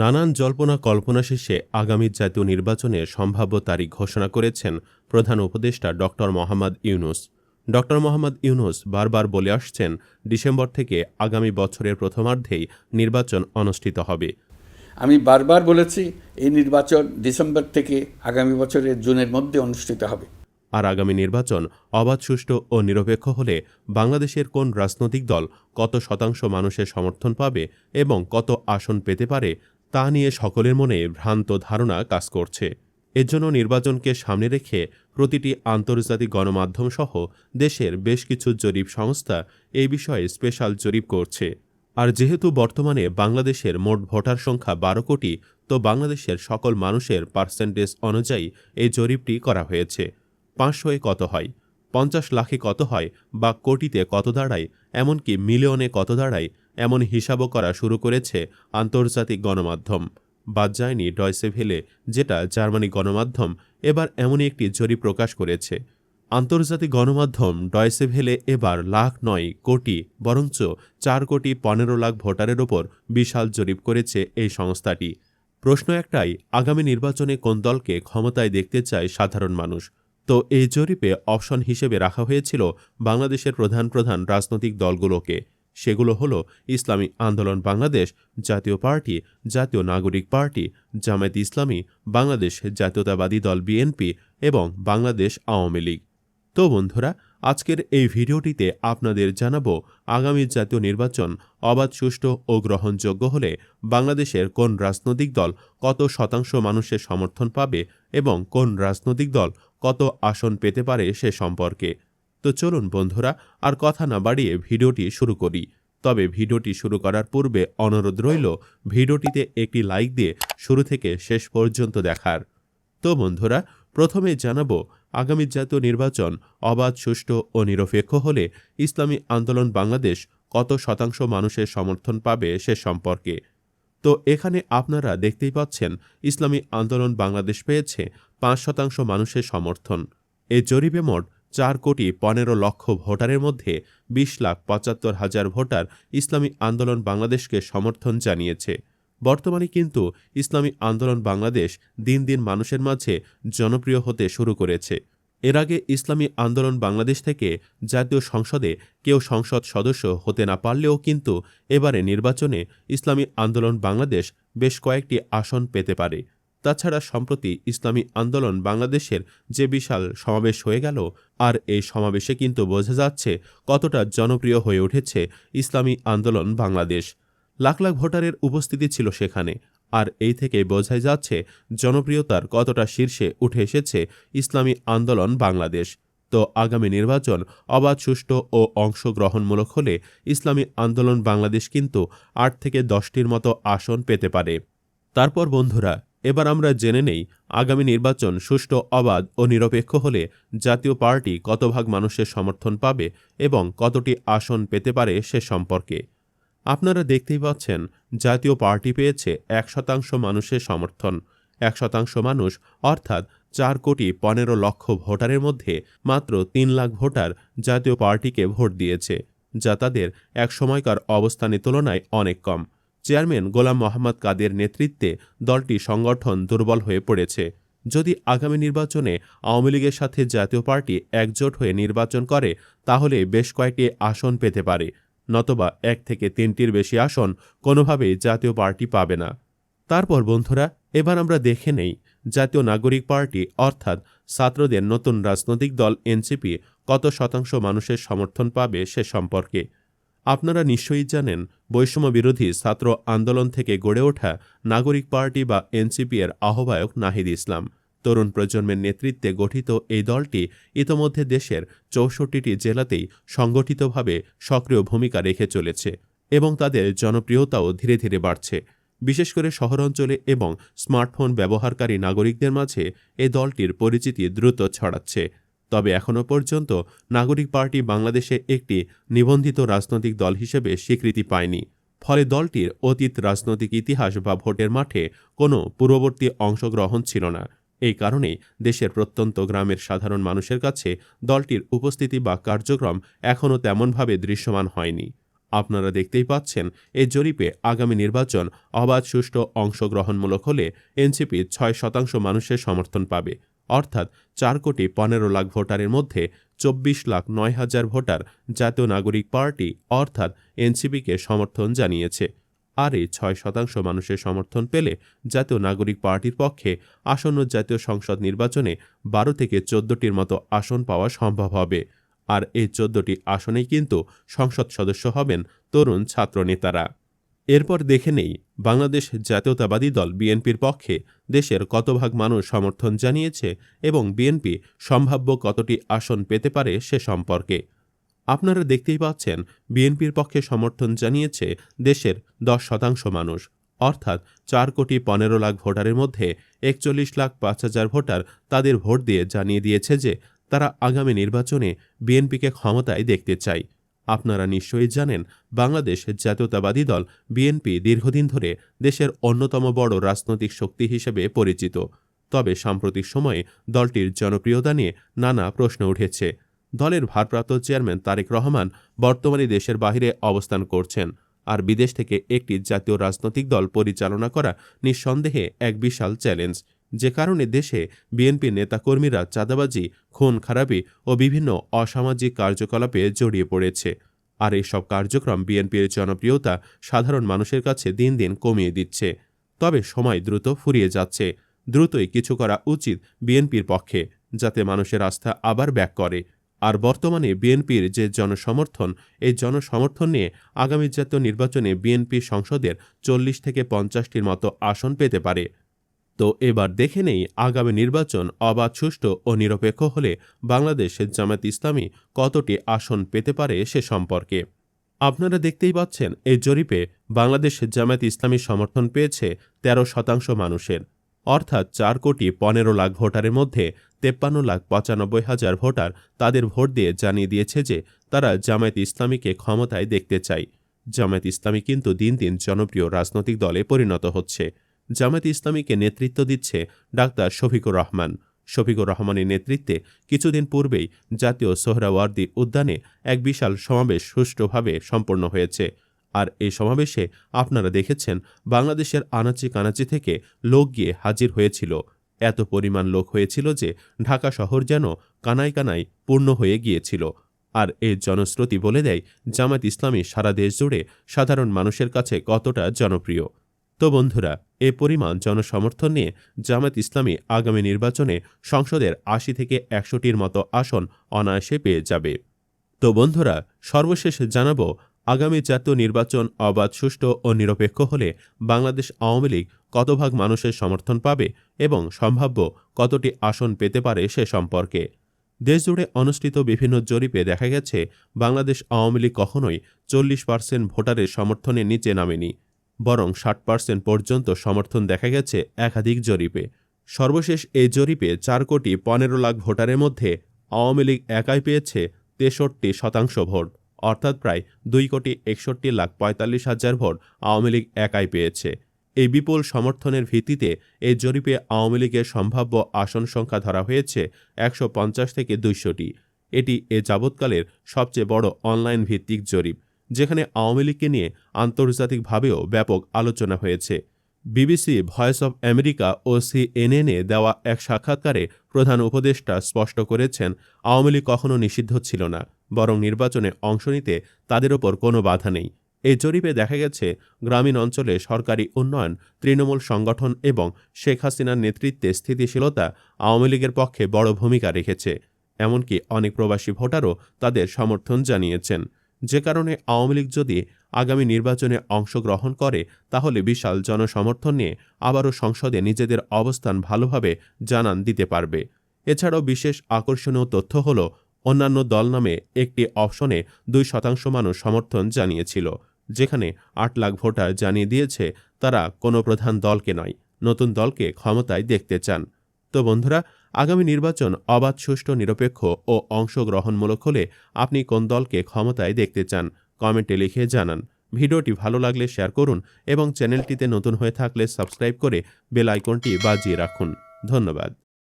নানান জল্পনা কল্পনা শেষে আগামী জাতীয় নির্বাচনের সম্ভাব্য তারিখ ঘোষণা করেছেন প্রধান উপদেষ্টা ড মোহাম্মদ ইউনুস। ড মোহাম্মদ ইউনুস বারবার বলে আসছেন ডিসেম্বর থেকে আগামী বছরের প্রথমার্ধেই নির্বাচন অনুষ্ঠিত হবে। আমি বারবার বলেছি এই নির্বাচন ডিসেম্বর থেকে আগামী বছরের জুনের মধ্যে অনুষ্ঠিত হবে। আর আগামী নির্বাচন অবাধ সুষ্ঠু ও নিরপেক্ষ হলে বাংলাদেশের কোন রাজনৈতিক দল কত শতাংশ মানুষের সমর্থন পাবে এবং কত আসন পেতে পারে তা নিয়ে সকলের মনে ভ্রান্ত ধারণা কাজ করছে। এর জন্য নির্বাচনকে সামনে রেখে প্রতিটি আন্তর্জাতিক গণমাধ্যম সহ দেশের বেশ কিছু জরিপ সংস্থা এই বিষয়ে স্পেশাল জরিপ করছে। আর যেহেতু বর্তমানে বাংলাদেশের মোট ভোটার সংখ্যা বারো কোটি, তো বাংলাদেশের সকল মানুষের পার্সেন্টেজ অনুযায়ী এই জরিপটি করা হয়েছে। পাঁচশোয় কত হয়? পঞ্চাশ লাখে কত হয়? বা কোটিতে কত দাঁড়ায়? এমনকি মিলিয়নে কত দাঁড়ায়? এমন হিসাবও করা শুরু করেছে আন্তর্জাতিক গণমাধ্যম। বাদ যায়নি ডয়সে ভেলে, যেটা জার্মানি গণমাধ্যম এবার এমনই একটি জরিপ প্রকাশ করেছে। আন্তর্জাতিক গণমাধ্যম ডয়সে ভেলে এবার লাখ নয় কোটি, বরঞ্চ চার কোটি পনেরো লাখ ভোটারের ওপর বিশাল জরিপ করেছে এই সংস্থাটি। প্রশ্ন একটাই, আগামী নির্বাচনে কোন দলকে ক্ষমতায় দেখতে চায় সাধারণ মানুষ? তো এই জরিপে অপশন হিসেবে রাখা হয়েছিল বাংলাদেশের প্রধান প্রধান রাজনৈতিক দলগুলোকে। সেগুলো হলো ইসলামী আন্দোলন বাংলাদেশ, জাতীয় পার্টি, জাতীয় নাগরিক পার্টি, জামায়াত ইসলামী, বাংলাদেশ জাতীয়তাবাদী দল বিএনপি এবং বাংলাদেশ আওয়ামী লীগ। তো বন্ধুরা, আজকের এই ভিডিওটিতে আপনাদের জানাব, আগামী জাতীয় নির্বাচন অবাধ, সুষ্ঠু ও গ্রহণযোগ্য হলে বাংলাদেশের কোন রাজনৈতিক দল কত শতাংশ মানুষের সমর্থন পাবে এবং কোন রাজনৈতিক দল কত আসন পেতে পারে সে সম্পর্কে। তো চলুন বন্ধুরা, আর কথা না বাড়িয়ে ভিডিওটি শুরু করি। তবে ভিডিওটি শুরু করার পূর্বে অনুরোধ রইল, ভিডিওটিতে একটি লাইক দিয়ে শুরু থেকে শেষ পর্যন্ত দেখার। তো বন্ধুরা, প্রথমে জানাব, আগামী জাতীয় নির্বাচন অবাধ, সুষ্ঠু ও নিরপেক্ষ হলে ইসলামী আন্দোলন বাংলাদেশ কত শতাংশ মানুষের সমর্থন পাবে সে সম্পর্কে। তো এখানে আপনারা দেখতেই পাচ্ছেন, ইসলামী আন্দোলন বাংলাদেশ পেয়েছে পাঁচ শতাংশ মানুষের সমর্থন। এ জরিপে মোট চার কোটি পনেরো লক্ষ ভোটারের মধ্যে বিশ লাখ পঁচাত্তর হাজার ভোটার ইসলামী আন্দোলন বাংলাদেশকে সমর্থন জানিয়েছে। বর্তমানে কিন্তু ইসলামী আন্দোলন বাংলাদেশ দিন দিন মানুষের মাঝে জনপ্রিয় হতে শুরু করেছে। এর আগে ইসলামী আন্দোলন বাংলাদেশ থেকে জাতীয় সংসদে কেউ সংসদ সদস্য হতে না পারলেও কিন্তু এবারে নির্বাচনে ইসলামী আন্দোলন বাংলাদেশ বেশ কয়েকটি আসন পেতে পারে। তাছাড়া সম্প্রতি ইসলামী আন্দোলন বাংলাদেশের যে বিশাল সমাবেশ হয়ে গেল, আর এই সমাবেশে কিন্তু বোঝা যাচ্ছে কতটা জনপ্রিয় হয়ে উঠেছে ইসলামী আন্দোলন বাংলাদেশ। লাখ লাখ ভোটারের উপস্থিতি ছিল সেখানে, আর এই থেকে বোঝাই যাচ্ছে জনপ্রিয়তার কতটা শীর্ষে উঠে এসেছে ইসলামী আন্দোলন বাংলাদেশ। তো আগামী নির্বাচন অবাধ, সুষ্ঠু ও অংশগ্রহণমূলক হলে ইসলামী আন্দোলন বাংলাদেশ কিন্তু আট থেকে দশটির মতো আসন পেতে পারে। তারপর বন্ধুরা এবার আমরা জেনে নেই আগামী নির্বাচন সুষ্ঠু, অবাধ ও নিরপেক্ষ হলে জাতীয় পার্টি কত ভাগ মানুষের সমর্থন পাবে এবং কতটি আসন পেতে পারে সে সম্পর্কে। আপনারা দেখতেই পাচ্ছেন, জাতীয় পার্টি পেয়েছে এক শতাংশ মানুষের সমর্থন। এক শতাংশ মানুষ, অর্থাৎ চার কোটি পনেরো লক্ষ ভোটারের মধ্যে মাত্র তিন লাখ ভোটার জাতীয় পার্টিকে ভোট দিয়েছে, যা তাদের এক সময়কার অবস্থানের তুলনায় অনেক কম। চেয়ারম্যান গোলাম মোহাম্মদ কাদের নেতৃত্বে দলটি সংগঠন দুর্বল হয়ে পড়েছে। যদি আগামী নির্বাচনে আওয়ামী লীগের সাথে জাতীয় পার্টি একজোট হয়ে নির্বাচন করে, তাহলে বেশ কয়েকটি আসন পেতে পারে, নতবা এক থেকে তিনটির বেশি আসন কোনোভাবেই জাতীয় পার্টি পাবে না। তারপর বন্ধুরা, এবার আমরা দেখে নেই জাতীয় নাগরিক পার্টি, অর্থাৎ ছাত্রদের নতুন রাজনৈতিক দল, এনসিপি, কত শতাংশ মানুষের সমর্থন পাবে সে সম্পর্কে। আপনারা নিশ্চয়ই জানেন, বৈষম্য বিরোধী ছাত্র আন্দোলন থেকে গড়ে ওঠা নাগরিক পার্টি বা এনসিপি এর আহ্বায়ক নাহিদ ইসলাম। তরুণ প্রজন্মের নেতৃত্বে গঠিত এই দলটি ইতোমধ্যে দেশের চৌষট্টিটি জেলাতেই সংগঠিতভাবে সক্রিয় ভূমিকা রেখে চলেছে এবং তাদের জনপ্রিয়তাও ধীরে ধীরে বাড়ছে। বিশেষ করে শহরাঞ্চলে এবং স্মার্টফোন ব্যবহারকারী নাগরিকদের মাঝে এ দলটির পরিচিতি দ্রুত ছড়াচ্ছে। তবে এখনও পর্যন্ত নাগরিক পার্টি বাংলাদেশে একটি নিবন্ধিত রাজনৈতিক দল হিসেবে স্বীকৃতি পায়নি। ফলে দলটির অতীত রাজনৈতিক ইতিহাস বা ভোটের মাঠে কোনো পূর্ববর্তী অংশগ্রহণ ছিল না। এই কারণেই দেশের প্রত্যন্ত গ্রামের সাধারণ মানুষের কাছে দলটির উপস্থিতি বা কার্যক্রম এখনও তেমনভাবে দৃশ্যমান হয়নি। আপনারা দেখতেই পাচ্ছেন এই জরিপে আগামী নির্বাচন অবাধ, সুষ্ঠু, অংশগ্রহণমূলক হলে এনসিপি ছয় শতাংশ মানুষের সমর্থন পাবে। অর্থাৎ চার কোটি পনেরো লাখ ভোটারের মধ্যে চব্বিশ লাখ নয় হাজার ভোটার জাতীয় নাগরিক পার্টি অর্থাৎ এনসিপিকে সমর্থন জানিয়েছে। আর এই ছয় শতাংশ মানুষের সমর্থন পেলে জাতীয় নাগরিক পার্টির পক্ষে আসন্ন জাতীয় সংসদ নির্বাচনে বারো থেকে চোদ্দটির মতো আসন পাওয়া সম্ভব হবে। আর এই চোদ্দটি আসনেই কিন্তু সংসদ সদস্য হবেন তরুণ ছাত্রনেতারা। এরপর দেখে নেই বাংলাদেশ জাতীয়তাবাদী দল বিএনপির পক্ষে দেশের কত ভাগ মানুষ সমর্থন জানিয়েছে এবং বিএনপি সম্ভাব্য কতটি আসন পেতে পারে সে সম্পর্কে। আপনারা দেখতেই পাচ্ছেন বিএনপির পক্ষে সমর্থন জানিয়েছে দেশের দশ শতাংশ মানুষ, অর্থাৎ চার কোটি পনেরো লাখ ভোটারের মধ্যে একচল্লিশ লাখ পাঁচ হাজার ভোটার তাদের ভোট দিয়ে জানিয়ে দিয়েছে যে তারা আগামী নির্বাচনে বিএনপিকে ক্ষমতায় দেখতে চায়। আপনারা নিশ্চয়ই জানেন, বাংলাদেশ জাতীয়তাবাদী দল বিএনপি দীর্ঘদিন ধরে দেশের অন্যতম বড় রাজনৈতিক শক্তি হিসেবে পরিচিত। তবে সাম্প্রতিক সময়ে দলটির জনপ্রিয়তা নিয়ে নানা প্রশ্ন উঠেছে। দলের ভারপ্রাপ্ত চেয়ারম্যান তারেক রহমান বর্তমানে দেশের বাহিরে অবস্থান করছেন আর বিদেশ থেকে একটি জাতীয় রাজনৈতিক দল পরিচালনা করা নিঃসন্দেহে এক বিশাল চ্যালেঞ্জ। যে কারণে দেশে বিএনপি নেতাকর্মীরা চাঁদাবাজি, খুন, খারাপি ও বিভিন্ন অসামাজিক কার্যকলাপে জড়িয়ে পড়েছে। আর এইসব কার্যক্রম বিএনপির জনপ্রিয়তা সাধারণ মানুষের কাছে দিন দিন কমিয়ে দিচ্ছে। তবে সময় দ্রুত ফুরিয়ে যাচ্ছে। দ্রুতই কিছু করা উচিত বিএনপির পক্ষে, যাতে মানুষের আস্থা আবার ব্যাক করে। আর বর্তমানে বিএনপির যে জনসমর্থন, এই জনসমর্থন নিয়ে আগামী জাতীয় নির্বাচনে বিএনপি সংসদের চল্লিশ থেকে পঞ্চাশটির মতো আসন পেতে পারে। তো এবার দেখে নেই আগামী নির্বাচন অবাধ, সুষ্ঠু ও নিরপেক্ষ হলে বাংলাদেশের জামাত ইসলামী কতটি আসন পেতে পারে সে সম্পর্কে। আপনারা দেখতেই পাচ্ছেন, এই জরিপে বাংলাদেশ জামায়াত ইসলামী সমর্থন পেয়েছে ১৩ শতাংশ মানুষের। অর্থাৎ চার কোটি পনেরো লাখ ভোটারের মধ্যে তেপ্পান্ন লাখ পঁচানব্বই হাজার ভোটার তাদের ভোট দিয়ে জানিয়ে দিয়েছে যে তারা জামায়াত ইসলামীকে ক্ষমতায় দেখতে চায়। জামায়াত ইসলামী কিন্তু দিন দিন জনপ্রিয় রাজনৈতিক দলে পরিণত হচ্ছে। জামায়াত ইসলামীকে নেতৃত্ব দিচ্ছে ডাক্তার শফিকুর রহমান। শফিকুর রহমানের নেতৃত্বে কিছুদিন পূর্বেই জাতীয় সোহরাওয়ার্দী উদ্যানে এক বিশাল সমাবেশ সুষ্ঠুভাবে সম্পন্ন হয়েছে। আর এই সমাবেশে আপনারা দেখেছেন বাংলাদেশের আনাচি কানাচি থেকে লোক গিয়ে হাজির হয়েছিল। এত পরিমাণ লোক হয়েছিল যে ঢাকা শহর যেন কানায় কানায় পূর্ণ হয়ে গিয়েছিল। আর এই জনশ্রুতি বলে দেয় জামাত ইসলামী সারা দেশ জুড়ে সাধারণ মানুষের কাছে কতটা জনপ্রিয়। তো বন্ধুরা এ পরিমাণ জনসমর্থন নিয়ে জামাত ইসলামী আগামী নির্বাচনে সংসদের আশি থেকে একশোটির মতো আসন অনায়াসে পেয়ে যাবে। তো বন্ধুরা, সর্বশেষ জানাব, আগামী জাতীয় নির্বাচন অবাধ, সুষ্ঠু ও নিরপেক্ষ হলে বাংলাদেশ আওয়ামী লীগ কত ভাগ মানুষের সমর্থন পাবে এবং সম্ভাব্য কতটি আসন পেতে পারে সে সম্পর্কে। দেশজুড়ে অনুষ্ঠিত বিভিন্ন জরিপে দেখা গেছে, বাংলাদেশ আওয়ামী লীগ কখনোই চল্লিশ পার্সেন্ট ভোটারের সমর্থনের নিচে নামেনি। বরং ষাট পার্সেন্ট পর্যন্ত সমর্থন দেখা গেছে একাধিক জরিপে। সর্বশেষ এই জরিপে চার কোটি পনেরো লাখ ভোটারের মধ্যে আওয়ামী লীগ একাই পেয়েছে তেষট্টি শতাংশ ভোট, অর্থাৎ প্রায় দুই কোটি একষট্টি লাখ পঁয়তাল্লিশ হাজার ভোট আওয়ামী লীগ একাই পেয়েছে। এই বিপুল সমর্থনের ভিত্তিতে এই জরিপে আওয়ামী লীগের সম্ভাব্য আসন সংখ্যা ধরা হয়েছে একশো পঞ্চাশ থেকে দুইশোটি। এটি এ যাবৎকালের সবচেয়ে বড় অনলাইন ভিত্তিক জরিপ। যেখানে আওয়ামী লীগকে নিয়ে আন্তর্জাতিকভাবেও ব্যাপক আলোচনা হয়েছে। বিবিসি ভয়েস অব আমেরিকা ও সিএনএনএ দেওয়া এক সাক্ষাৎকারে প্রধান উপদেষ্টা স্পষ্ট করেছেন, আওয়ামী লীগ কখনও নিষিদ্ধ ছিল না, বরং নির্বাচনে অংশ নিতে তাদের ওপর কোনো বাধা নেই। এই জরিপে দেখা গেছে, গ্রামীণ অঞ্চলে সরকারি উন্নয়ন, তৃণমূল সংগঠন এবং শেখ হাসিনার নেতৃত্বে স্থিতিশীলতা আওয়ামী লীগের পক্ষে বড় ভূমিকা রেখেছে। এমনকি অনেক প্রবাসী ভোটারও তাদের সমর্থন জানিয়েছেন। যে কারণে আওয়ামী লীগ যদি আগামী নির্বাচনে অংশগ্রহণ করে, তাহলে বিশাল জনসমর্থন নিয়ে আবারও সংসদে নিজেদের অবস্থান ভালোভাবে জানান দিতে পারবে। এছাড়াও বিশেষ আকর্ষণীয় তথ্য হল, অন্যান্য দল নামে একটি অপশনে দুই শতাংশ মানুষ সমর্থন জানিয়েছিল, যেখানে আট লাখ ভোটার জানিয়ে দিয়েছে তারা কোনো প্রধান দলকে নয়, নতুন দলকে ক্ষমতায় দেখতে চান। তো বন্ধুরা, আগামী নির্বাচন অবাধ, সুষ্ঠু, নিরপেক্ষ ও অংশগ্রহণমূলক হলে আপনি কোন দলকে ক্ষমতায় দেখতে চান, কমেন্টে লিখে জানান। ভিডিওটি ভালো লাগলে শেয়ার করুন এবং চ্যানেলটিতে নতুন হয়ে থাকলে সাবস্ক্রাইব করে বেল আইকনটি বাজিয়ে রাখুন। ধন্যবাদ।